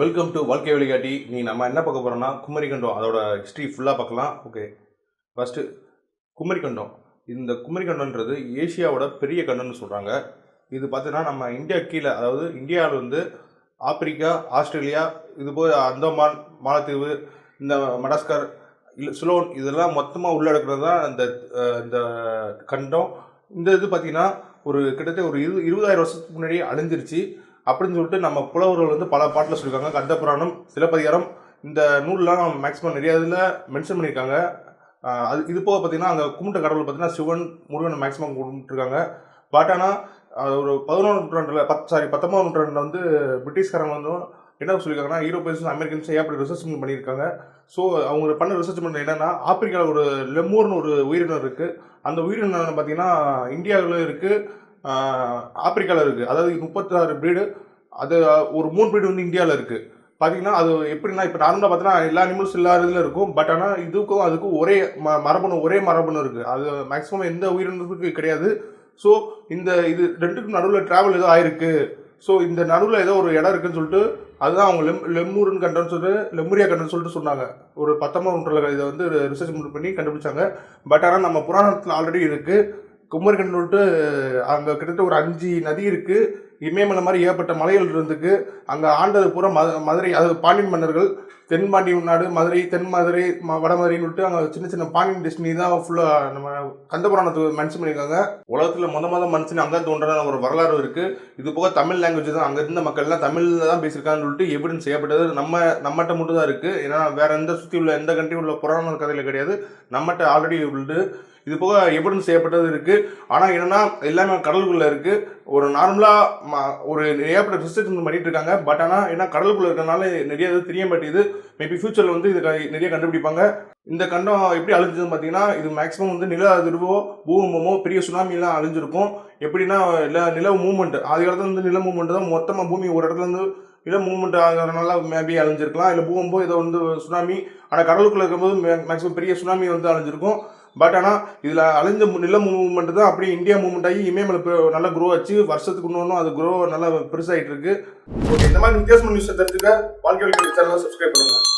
Welcome to வாழ்க்கை வழிகாட்டி நீ நம்ம என்ன பார்க்க போகிறோம்னா குமரிக்கண்டம். அதோட ஹிஸ்ட்ரி ஃபுல்லாக பார்க்கலாம். Okay first Kumarikandam. இந்த குமரிக்கண்டம்ன்றது ஏசியாவோட பெரிய கண்டம்னு சொல்கிறாங்க இது பார்த்தீங்கன்னா நம்ம இந்தியா கீழே அதாவது இந்தியாவில் வந்து ஆப்பிரிக்கா ஆஸ்திரேலியா இது போய் அந்தமான் மாலத்தீவு இந்த மடஸ்கர் சுலோன் சிலோன் இதெல்லாம் மொத்தமாக உள்ளடக்கிறது தான் இந்த இந்த கண்டம். இந்த இது பார்த்திங்கன்னா ஒரு கிட்டத்தட்ட ஒரு இரு இருபதாயிரம் வருஷத்துக்கு முன்னாடி அழிஞ்சிருச்சு. அப்படின்னு சொல்லிட்டு நம்ம புலவர்கள் வந்து பல பாட்டில் சொல்லியிருக்காங்க. கந்த புராணம் சிலப்பதிகாரம் இந்த நூல்லாம் மேக்ஸிமம் நிறைய இதில் மென்ஷன் பண்ணியிருக்காங்க. அது இது போக பார்த்தீங்கன்னா அந்த கும்பிட்ட கடவுள் பார்த்தீங்கன்னா சிவன் முருகன் மேக்ஸிமம் கும்பிட்டுருக்காங்க. பட் ஆனால் ஒரு பதினோரு நூற்றாண்டில் பத் சாரி பத்தொன்பதாம் நூற்றாண்டில் வந்து பிரிட்டிஷ்காரங்க வந்து என்ன சொல்லியிருக்காங்கன்னா யூரோப்பியன்ஸ் அமெரிக்கன்ஸ் ஏன் அப்படி ரிசர்ச் பண்ணியிருக்காங்க. ஸோ அவங்க பண்ண ரிசர்ச் பண்ண என்னென்னா ஆப்பிரிக்காவில் ஒரு லெமூர்னு ஒரு உயிரினம் இருக்குது அந்த உயிரினம் பார்த்தீங்கன்னா இந்தியாவிலும் இருக்குது ஆப்பிரிக்காவில் இருக்குது அதாவது முப்பத்தாறு ப்ரீடு அது ஒரு மூணு ப்ரீடு வந்து இந்தியாவில் இருக்குது பார்த்தீங்கன்னா அது எப்படின்னா இப்போ நார்மலாக பார்த்தீங்கன்னா எல்லா அனிமல்ஸ் எல்லா இதில் இருக்கும். பட் ஆனால் இதுக்கும் அதுக்கும் ஒரே ம மரபணு ஒரே மரபணு இருக்குது அது மேக்ஸிமம் எந்த உயிரினத்துக்கு கிடையாது. ஸோ இந்த இது ரெண்டுக்கும் நடுவில் ட்ராவல் ஏதோ ஆயிருக்கு. ஸோ இந்த நடுவில் ஏதோ ஒரு இடம் இருக்குன்னு சொல்லிட்டு அதுதான் அவங்க லெம் லெம்மூர்னு கண்டன்னு சொல்லிட்டு லெம்முரியா கண்டன்னு சொல்லிட்டு சொன்னாங்க. ஒரு பத்தொம்பது நூற்றில் இதை வந்து ரிசர்ச் பண்ணி கண்டுபிடிச்சாங்க. பட் ஆனால் நம்ம புராணத்தில் ஆல்ரெடி இருக்குது குமரிக்கண்டன் விட்டு அங்கே கிட்டத்தட்ட ஒரு அஞ்சு நதி இருக்குது இமயமலை மாதிரி ஏகப்பட்ட மலைகள் இருந்துக்கு அங்கே ஆண்டது பூரா மத மதுரை அதாவது பாண்டியன் மன்னர்கள் தென்பாண்டி நாடு மதுரை தென் மதுரை வடமதுரைன்னு விட்டு அங்கே சின்ன சின்ன பாண்டியன் டெஸ்டினி தான் ஃபுல்லாக நம்ம கந்தபுராணத்துக்கு மென்ஷன் பண்ணியிருக்காங்க. உலகத்தில் முத முத மனுஷன் அங்கே தோன்றான ஒரு வரலாறு இருக்குது இது போக தமிழ் லாங்குவேஜ் தான். அங்கே இருந்த மக்கள்லாம் தமிழில் தான் பேசியிருக்காங்கன்னு சொல்லிட்டு எவிடன்ஸ் செய்யப்பட்டது. நம்ம நம்மகிட்ட மட்டும் தான் இருக்குது ஏன்னா வேறு எந்த சுற்றி உள்ள எந்த கண்ட்ரி உள்ள புராண கதையில் கிடையாது. நம்மகிட்ட ஆல்ரெடி உள்ளது. இது போக எவிடன்ஸ் செய்யப்பட்டது இருக்குது ஆனால் என்னன்னா எல்லாமே கடலுக்குள்ளே இருக்குது ஒரு நார்மலாக ஒரு ஏகப்பட்ட ரிசர்ச் பண்ணிட்டு இருக்காங்க. பட் ஆனால் ஏன்னா கடலுக்குள்ளே இருக்கிறனால நிறைய இது தெரிய மாட்டேங்குது. மேபி ஃபியூச்சரில் வந்து இது க- நிறைய கண்டுபிடிப்பாங்க. இந்த கண்டம் எப்படி அழிஞ்சதுன்னு பார்த்தீங்கன்னா இது மேக்ஸிமம் வந்து நில அதிர்வோ பூகம்பமோ பெரிய சுனாமிலாம் அழிஞ்சிருக்கும். எப்படின்னா இல்லை நில மூவ்மெண்ட் அது காலத்துல வந்து நில மூவ்மெண்ட் தான் மொத்தமாக பூமி ஒரு இடத்துல இருந்து நில மூவ்மெண்ட் ஆகிறதுனால மேபி அழிஞ்சிருக்கலாம். இல்லை பூகம்போ ஏதோ வந்து சுனாமி ஆனால் கடலுக்குள்ளே இருக்கும்போது மேக்ஸிமம் பெரிய சுனாமி வந்து அழிஞ்சிருக்கும். பட் ஆனால் இதில் அழிஞ்ச மு- நில மூவ்மெண்ட் தான் அப்படியே இந்தியா மூவ்மெண்ட் ஆகி இமயமலை நல்லா க்ரோ ஆச்சு. வருஷத்துக்கு இன்னொன்றும் அது க்ரோ நல்லா பெருசாகிட்டு இருக்கு. ஓகே இந்த மாதிரி வித்தியாசமான நியூஸ் தெரிஞ்சுக்க வாழ்க்கை சேனலை சப்ஸ்கிரைப் பண்ணுங்கள்